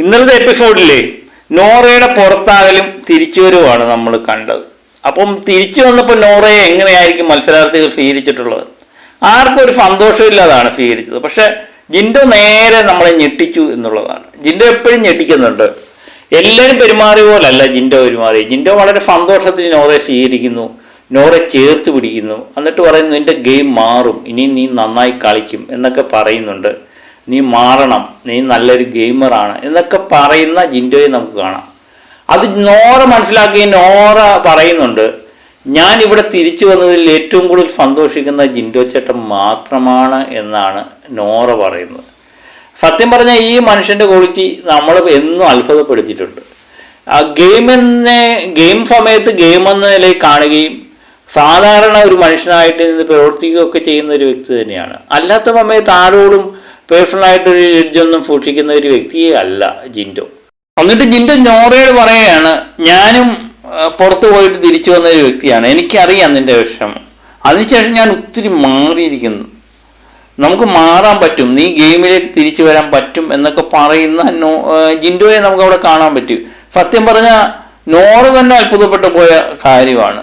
ഇന്നലത്തെ എപ്പിസോഡിലെ നോറയുടെ പുറത്താകലും തിരിച്ചു വരുവാണ് നമ്മൾ കണ്ടത്. അപ്പം തിരിച്ചു വന്നപ്പോൾ നോറയെ എങ്ങനെയായിരിക്കും മത്സരാർത്ഥികൾ സ്വീകരിച്ചിട്ടുള്ളത്? ആർക്കും ഒരു സന്തോഷമില്ലാതാണ് സ്വീകരിച്ചത്. പക്ഷേ ജിൻഡോ നേരെ നമ്മളെ ഞെട്ടിച്ചു എന്നുള്ളതാണ്. ജിൻഡോ എപ്പോഴും ഞെട്ടിക്കുന്നുണ്ട്. എല്ലാവരും പെരുമാറിയ പോലല്ല ജിൻഡോ പെരുമാറി ജിൻഡോ വളരെ സന്തോഷത്തിൽ നോറയെ സ്വീകരിക്കുന്നു. നോറെ ചേർത്ത് പിടിക്കുന്നു. എന്നിട്ട് പറയുന്നു നിന്റെ ഗെയിം മാറും. ഇനി നീ നന്നായി കളിക്കും എന്നൊക്കെ പറയുന്നുണ്ട്. നീ മാറണം നീ നല്ലൊരു ഗെയിമറാണ് എന്നൊക്കെ പറയുന്ന ജിൻഡോയെ നമുക്ക് കാണാം. അത് നോറ മനസ്സിലാക്കി നോറ പറയുന്നുണ്ട് ഞാൻ ഇവിടെ തിരിച്ചു വന്നതിൽ ഏറ്റവും കൂടുതൽ സന്തോഷിക്കുന്ന ജിൻഡോ ചേട്ടൻ മാത്രമാണ് എന്നാണ് നോറ പറയുന്നത്. സത്യം പറഞ്ഞാൽ ഈ മനുഷ്യന്റെ ക്വാളിറ്റി നമ്മൾ എന്നും അത്ഭുതപ്പെടുത്തിയിട്ടുണ്ട്. ആ ഗെയിമെന്ന ഗെയിം സമയത്ത് ഗെയിം നിലയിൽ കാണുകയും സാധാരണ ഒരു മനുഷ്യനായിട്ട് നിന്ന് പ്രവർത്തിക്കുകയൊക്കെ ചെയ്യുന്ന ഒരു വ്യക്തി തന്നെയാണ്. അല്ലാത്ത സമയത്ത് ആരോടും പേഴ്സണലായിട്ടൊരു ജഡ്ജൊന്നും സൂക്ഷിക്കുന്ന ഒരു വ്യക്തിയെ അല്ല ജിൻഡോ. എന്നിട്ട് ജിൻഡോ നോറയോട് പറയുകയാണ് ഞാനും പുറത്തു പോയിട്ട് തിരിച്ചു വന്ന ഒരു വ്യക്തിയാണ്. എനിക്കറിയാം നിന്റെ വിഷമം. അതിനുശേഷം ഞാൻ ഒത്തിരി മാറിയിരിക്കുന്നു. നമുക്ക് മാറാൻ പറ്റും. നീ ഗെയിമിലേക്ക് തിരിച്ചു വരാൻ പറ്റും എന്നൊക്കെ പറയുന്ന നോ ജിൻഡോയെ നമുക്ക് അവിടെ കാണാൻ പറ്റും. സത്യം പറഞ്ഞാൽ നോറ് തന്നെ അത്ഭുതപ്പെട്ടു പോയ കാര്യമാണ്.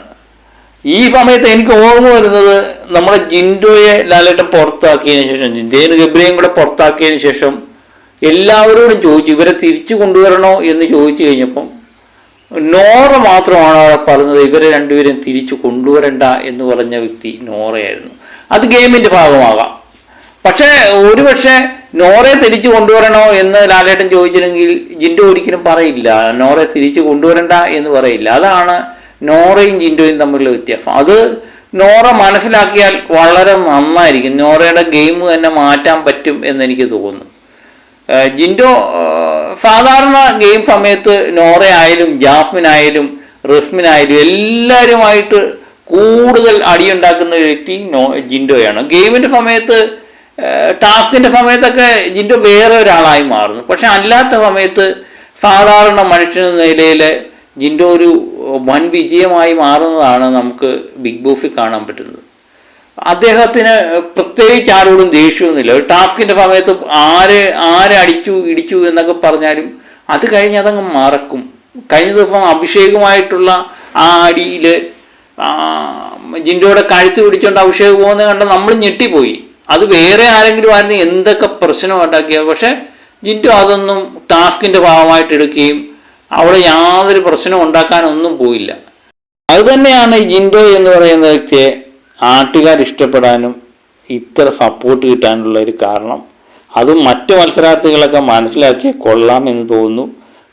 ഈ സമയത്ത് എനിക്ക് ഓർമ്മ വരുന്നത് നമ്മുടെ ജിൻഡോയെ ലാലേട്ടൻ പുറത്താക്കിയതിന് ശേഷം ജിൻഡോയും ഗബ്രിയും കൂടെ പുറത്താക്കിയതിന് ശേഷം എല്ലാവരോടും ചോദിച്ചു ഇവരെ തിരിച്ചു കൊണ്ടുവരണോ? എന്ന് ചോദിച്ചു കഴിഞ്ഞപ്പം നോറ മാത്രമാണ് അവിടെ പറഞ്ഞത് ഇവരെ രണ്ടുപേരും തിരിച്ചു കൊണ്ടുവരണ്ട എന്ന് പറഞ്ഞ വ്യക്തി നോറയായിരുന്നു. അത് ഗെയിമിന്റെ ഭാഗമാകാം. പക്ഷേ ഒരുപക്ഷെ നോറയെ തിരിച്ചു കൊണ്ടുവരണോ എന്ന് ലാലേട്ടൻ ചോദിച്ചിരുന്നെങ്കിൽ ജിൻഡോ ഒരിക്കലും പറയില്ല. നോറെ തിരിച്ചു കൊണ്ടുവരണ്ട എന്ന് പറയില്ല. അതാണ് നോറയും ജിൻഡോയും തമ്മിലുള്ള വ്യത്യാസം. അത് നോറ മനസ്സിലാക്കിയാൽ വളരെ നന്നായിരിക്കും. നോറയുടെ ഗെയിം തന്നെ മാറ്റാൻ പറ്റും എന്ന് എനിക്ക് തോന്നുന്നു ജിൻഡോ സാധാരണ ഗെയിം സമയത്ത് നോറയായാലും ജാസ്മിൻ ആയാലും റസ്മിൻ ആയാലും എല്ലാവരുമായിട്ട് കൂടുതൽ അടിയുണ്ടാക്കുന്ന വ്യക്തി നോ ജിൻഡോയാണ്. ഗെയിമിന്റെ സമയത്ത് ടാസ്കിന്റെ സമയത്തൊക്കെ ജിൻഡോ വേറെ ഒരാളായി മാറുന്നു. പക്ഷെ അല്ലാത്ത സമയത്ത് സാധാരണ മനുഷ്യൻ നിലയിലെ ജിൻഡോ ഒരു വൻ വിജയമായി മാറുന്നതാണ് നമുക്ക് ബിഗ് ബോസിൽ കാണാൻ പറ്റുന്നത്. അദ്ദേഹത്തിന് പ്രത്യേകിച്ച് ആരോടും ദേഷ്യമൊന്നുമില്ല. ഒരു ടാസ്കിന്റെ സമയത്ത് ആര് ആരെ അടിച്ചു ഇടിച്ചു എന്നൊക്കെ പറഞ്ഞാലും അത് കഴിഞ്ഞ് അതങ്ങ് മറക്കും. കഴിഞ്ഞ ദിവസം അഭിഷേകുമായിട്ടുള്ള ആ അടിയിൽ ജിൻഡോയുടെ കഴുത്ത് പിടിച്ചുകൊണ്ട് അഭിഷേക് പോകുന്നത് കണ്ട നമ്മൾ ഞെട്ടിപ്പോയി. അത് വേറെ ആരെങ്കിലും ആയിരുന്നു എന്തൊക്കെ പ്രശ്നം ഉണ്ടാക്കിയത് പക്ഷേ ജിൻഡോ അതൊന്നും ടാസ്കിന്റെ ഭാഗമായിട്ട് എടുക്കുകയും അവിടെ യാതൊരു പ്രശ്നവും ഉണ്ടാക്കാനൊന്നും പോയില്ല. അതുതന്നെയാണ് ഈ ജിൻഡോ എന്ന് പറയുന്ന വ്യക്തിയെ ആട്ടുകാർ ഇഷ്ടപ്പെടാനും ഇത്ര സപ്പോർട്ട് കിട്ടാനുള്ള ഒരു കാരണം. അതും മറ്റു മത്സരാർത്ഥികളൊക്കെ മനസ്സിലാക്കി കൊള്ളാം എന്ന് തോന്നുന്നു.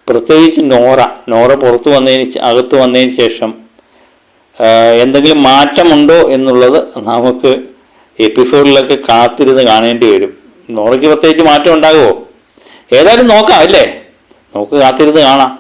പ്രത്യേകിച്ച് നോറ നോറ പുറത്ത് വന്നതിന് അകത്ത് വന്നതിന് ശേഷം എന്തെങ്കിലും മാറ്റമുണ്ടോ എന്നുള്ളത് നമുക്ക് എപ്പിസോഡിലൊക്കെ കാത്തിരുന്ന് കാണേണ്ടി വരും. നോറയ്ക്ക് പ്രത്യേകിച്ച് മാറ്റം ഉണ്ടാകുമോ? ഏതായാലും നോക്കാം അല്ലേ? നോക്ക് കാത്തിരുന്ന് കാണാം.